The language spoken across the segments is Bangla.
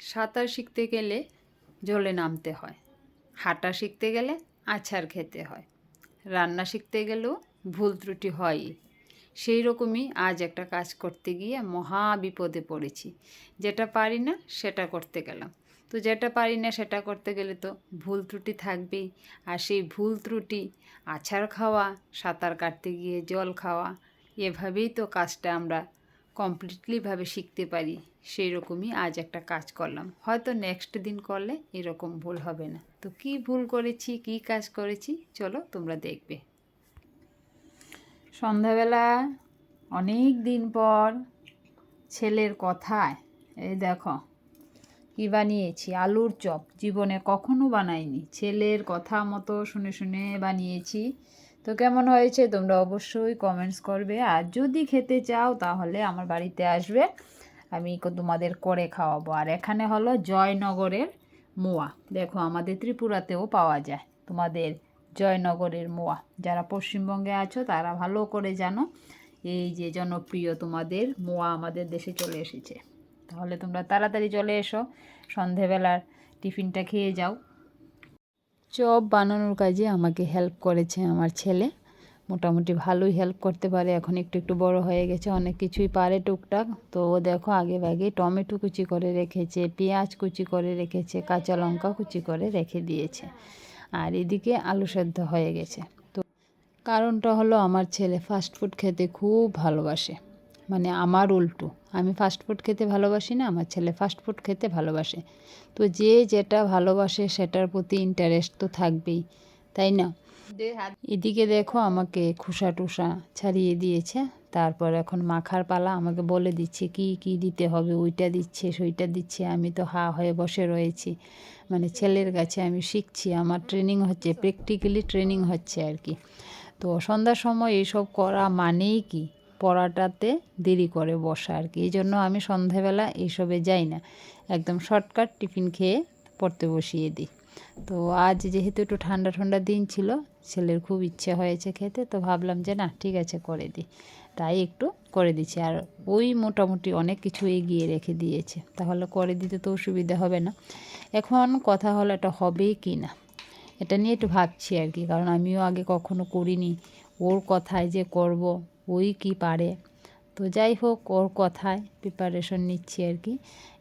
সাঁতার শিখতে গেলে জলে নামতে হয়, হাঁটা শিখতে গেলে আছাড় খেতে হয়, রান্না শিখতে গেলেও ভুল ত্রুটি হয়ই। সেই রকমই আজ একটা কাজ করতে গিয়ে মহা বিপদে পড়েছি। যেটা পারি না, সেটা করতে গেলাম। তো যেটা পারি না, সেটা করতে গেলে তো ভুল ত্রুটি থাকবেই। আর সেই ভুল ত্রুটি, আছাড় খাওয়া, সাঁতার কাটতে গিয়ে জল খাওয়া, এভাবেই তো কাজটা আমরা কমপ্লিটলিভাবে শিখতে পারি সেই রকমই আজ একটা কাজ করলাম। হয়তো নেক্সট দিন করলে এরকম ভুল হবে না। তো কি ভুল করেছি, কি কাজ করেছি, চলো তোমরা দেখবে। সন্ধ্যাবেলা, অনেক দিন পর ছেলের কথায়, এই দেখো, কি বানিয়েছি? আলুর চপ, জীবনে কখনো বানাইনি। ছেলের কথা মতো শুনে শুনে বানিয়েছি। তো কেমন হয়েছে? তোমরা অবশ্যই কমেন্টস করবে। আর যদি খেতে চাও, তাহলে আমার বাড়িতে আসবে। আমি তোমাদের করে খাওয়াবো। আর এখানে হলো জয়নগরের মোয়া। দেখো, আমাদের ত্রিপুরাতেও পাওয়া যায় তোমাদের জয়নগরের মোয়া। যারা পশ্চিমবঙ্গে আছো, তারা ভালো করে জানো। এই যে জনপ্রিয় তোমাদের মোয়া আমাদের দেশে চলে এসেছে। তাহলে তোমরা তাড়াতাড়ি চলে এসো। সন্ধেবেলার টিফিনটা খেয়ে যাও। চপ বানানোর কাজে আমাকে হেল্প করেছে আমার ছেলে। মোটামুটি ভালোই হেল্প করতে পারে, এখন একটু একটু বড় হয়ে গেছে, অনেক কিছুই পারে টুকটাক। তো ও দেখো, আগে ভাগে টমেটো কুচি করে রেখেছে, পেঁয়াজ কুচি করে রেখেছে, কাঁচা লঙ্কা কুচি করে রেখে দিয়েছে। আর এদিকে আলু সেদ্ধ হয়ে গেছে। তো কারণটা হলো, আমার ছেলে ফাস্ট ফুড খেতে খুব ভালোবাসে। মানে আমার উল্টো। আমি ফাস্ট ফুড খেতে ভালোবাসি না, আমার ছেলে ফাস্ট ফুড খেতে ভালোবাসে। তো যে যেটা ভালোবাসে সেটার প্রতি ইন্টারেস্ট তো থাকবেই, তাই না? এদিকে দেখো আমাকে খোসা টুসা ছাড়িয়ে দিয়েছে, তারপর এখন মাখার পালা আমাকে বলে দিচ্ছে, কি কি দিতে হবে? ওইটা দিচ্ছে, সইটা দিচ্ছে। আমি তো হা হয়ে বসে রয়েছি। মানে ছেলের কাছে আমি শিখছি, আমার ট্রেনিং হচ্ছে প্র্যাকটিক্যালি ট্রেনিং হচ্ছে আর কি। তো সন্ধ্যার সময় এইসব করা মানেই কি? পড়াটাতে দেরি করে বসা আর কি। এই জন্য আমি সন্ধ্যাবেলা এইসবে যাই না। একদম শর্টকাট টিফিন খেয়ে পড়তে বসিয়ে দিই। তো আজ যেহেতু একটু ঠান্ডা ঠান্ডা দিন ছিল, ছেলের খুব ইচ্ছে হয়েছে খেতে, তো ভাবলাম যে না, ঠিক আছে, করে দিই। তাই একটু করে দিচ্ছি। আর ওই মোটামুটি অনেক কিছু এগিয়ে রেখে দিয়েছে। তাহলে করে দিতে তো অসুবিধা হবে না। এখন কথা হলো এটা হবে কি না? এটা নিয়ে একটু ভাবছি আর কি। কারণ আমিও আগে কখনো করিনি। ওর কথায় যে করব ওই কি পারে। তো যাই হোক ওর কথায় প্রিপারেশন নিচ্ছি আর কি।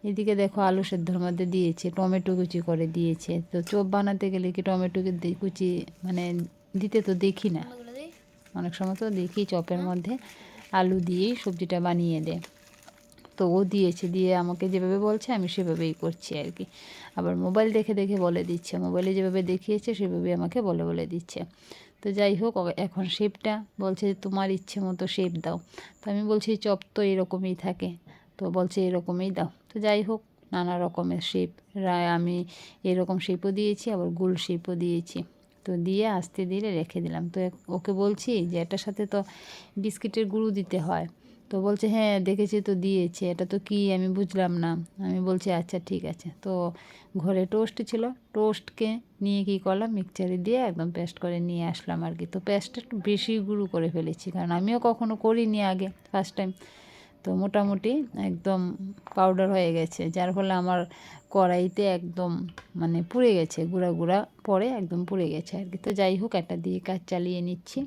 এদিকে দেখো আলু সেদ্ধর মধ্যে দিয়েছে টমেটো কুচি করে দিয়েছে। তো চপ বানাতে গেলে কি টমেটোকে কুচি মানে দিতে তো দেখি না। অনেক সময় তো দেখি চপের মধ্যে। আলু দিয়েই সবজিটা বানিয়ে দেয় তো ও দিয়েছে দিয়ে আমাকে যেভাবে বলছে আমি সেভাবেই করছি আর কি। আবার মোবাইল দেখে দেখে বলে দিচ্ছে। মোবাইলে যেভাবে দেখিয়েছে সেভাবে আমাকে বলে বলে দিচ্ছে। তো যাই হোক এখন শেপটা বলছে তোমার ইচ্ছে মতো শেপ দাও। তো আমি বলছি, চপ তো এরকমই থাকে। তো বলছে, এরকমই দাও। তো যাই হোক, নানা রকমের শেপ আমি এরকম শেপও দিয়েছি, আবার গোল শেপও দিয়েছি। তো দিয়ে আস্তে ধীরে রেখে দিলাম। তো ওকে বলছি যে, এটার সাথে তো বিস্কিটের গুঁড়ো দিতে হয়। তো বলছে হ্যাঁ দেখেছি তো দিয়েছে, এটা তো কি আমি বুঝলাম না। আমি বলছি আচ্ছা ঠিক আছে। তো ঘরে টোস্ট ছিল টোস্টকে নিয়ে কি করলাম? মিক্সচারে দিয়ে একদম পেস্ট করে নিয়ে আসলাম আর কি। তো পেস্টটা একটু বেশি গুঁড়ো করে ফেলেছি, কারণ আমিও কখনো করিনি আগে ফার্স্ট টাইম তো মোটামুটি একদম পাউডার হয়ে গেছে, যার ফলে আমার কড়াইতে একদম মানে পুড়ে গেছে, গুঁড়া গুঁড়া পরে একদম পুড়ে গেছে আর কি। তো যাই হোক, একটা দিয়ে কাজ চালিয়ে নিচ্ছি।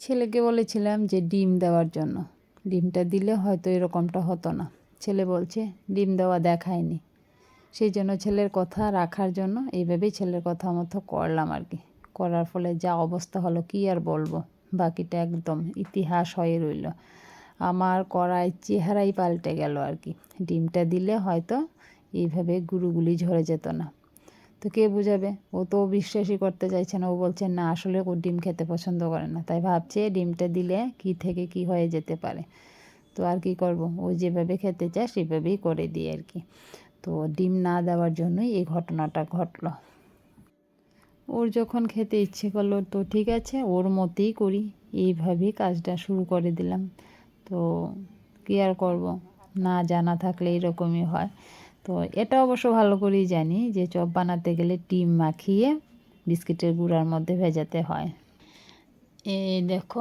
ছেলেকে বলেছিলাম যে ডিম দেওয়ার জন্য। ডিমটা দিলে হয়তো এরকমটা হতো না। ছেলে বলছে, ডিম দেওয়া দেখায়নি। সেই জন্য ছেলের কথা রাখার জন্য এইভাবেই ছেলের কথা মতো করলাম আর কি। করার ফলে যা অবস্থা হলো, কি আর বলব? বাকিটা একদম ইতিহাস হয়ে রইল। আমার কড়াই চেহারাই পাল্টে গেল আর কি। ডিমটা দিলে হয়তো এইভাবে গুরুগুলি ঝরে যেত না। তো কে বুঝাবে? ও তো বিশ্বাসই করতে চাইছে না। ও বলছে, না, আসলে ও ডিম খেতে পছন্দ করে না। তাই ভাবছে ডিমটা দিলে কি থেকে কি হয়ে যেতে পারে। তো আর কি করব? ও যেভাবে খেতে চায়, সেভাবেই করে দিই আর কি। তো ডিম না দেওয়ার জন্যই এই ঘটনাটা ঘটলো। ওর যখন খেতে ইচ্ছে করল, তো ঠিক আছে, ওর মতেই করি। এইভাবেই কাজটা শুরু করে দিলাম। তো কী আর করব? না জানা থাকলে এরকমই হয়। তো এটা অবশ্য ভালো করেই জানি যে চপ বানাতে গেলে ডিম মাখিয়ে বিস্কিটের গুঁড়ার মধ্যে ভেজাতে হয়। এই দেখো,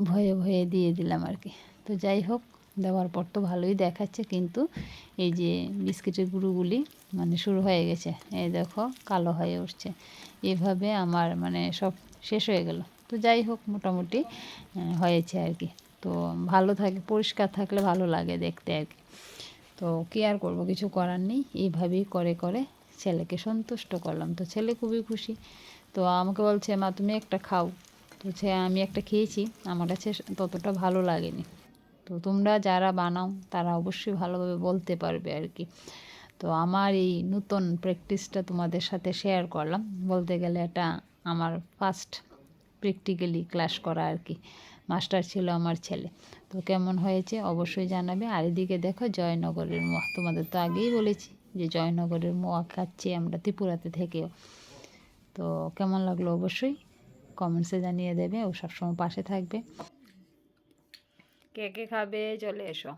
ভয়ে ভয়ে দিয়ে দিলাম আর কি। তো যাই হোক, দেওয়ার পর তো ভালোই দেখাচ্ছে, কিন্তু এই যে বিস্কিটের গুঁড়োগুলি মানে শুরু হয়ে গেছে। এই দেখো, কালো হয়ে উঠছে। এভাবে আমার মানে সব শেষ হয়ে গেল। তো যাই হোক, মোটামুটি হয়েছে আর কি। তো ভালো থাকে, পরিষ্কার থাকলে ভালো লাগে দেখতে আর কি। তো কি আর করব, কিছু করার নেই। এইভাবেই করে করে ছেলেকে সন্তুষ্ট করলাম। তো ছেলে খুবই খুশি। তো আমাকে বলছে, মা, তুমি একটা খাও। তো সে, আমি একটা খেয়েছি। আমার কাছে ততটা ভালো লাগেনি। তো তোমরা যারা বানাও, তারা অবশ্যই ভালোভাবে বলতে পারবে আর কি। তো আমার এই নতুন প্র্যাকটিসটা তোমাদের সাথে শেয়ার করলাম। বলতে গেলে এটা আমার ফার্স্ট প্র্যাকটিক্যালি ক্লাস করা আর কি মাস্টার ছিল আমার ছেলে। তো কেমন হয়েছে অবশ্যই জানাবে। আর এদিকে দেখো জয়নগরের মোয়া। তোমাদের তো আগেই বলেছি যে জয়নগরের মোয়া খাচ্ছি আমরা ত্রিপুরাতে থেকেও। তো কেমন লাগল অবশ্যই কমেন্টসে জানিয়ে দেবে ও সবসময় পাশে থাকবে। কে কে খাবে চলে এসো।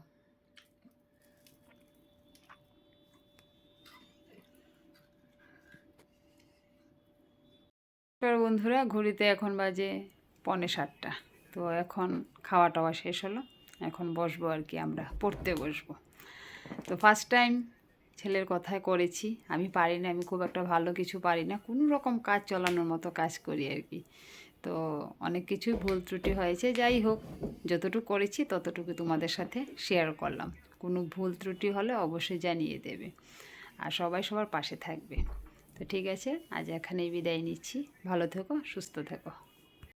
নমস্কার বন্ধুরা, ঘড়িতে এখন বাজে পৌনে সাতটা। তো এখন খাওয়া টাওয়া শেষ হলো, এখন বসবো আর কি, আমরা পড়তে বসবো। তো ফার্স্ট টাইম ছেলের কথায় করেছি, আমি পারি না আমি খুব একটা ভালো কিছু পারি না কোনো রকম কাজ চলানোর মতো কাজ করি আর কি। তো অনেক কিছুই ভুল ত্রুটি হয়েছে, যাই হোক, যতটুকু করেছি ততটুকু তোমাদের সাথে শেয়ার করলাম। কোনো ভুল ত্রুটি হলে অবশ্যই জানিয়ে দেবে, আর সবাই সবার পাশে থাকবে। তো ঠিক আছে আজ এখানেই বিদায় নিচ্ছি। ভালো থেকো সুস্থ থেকো।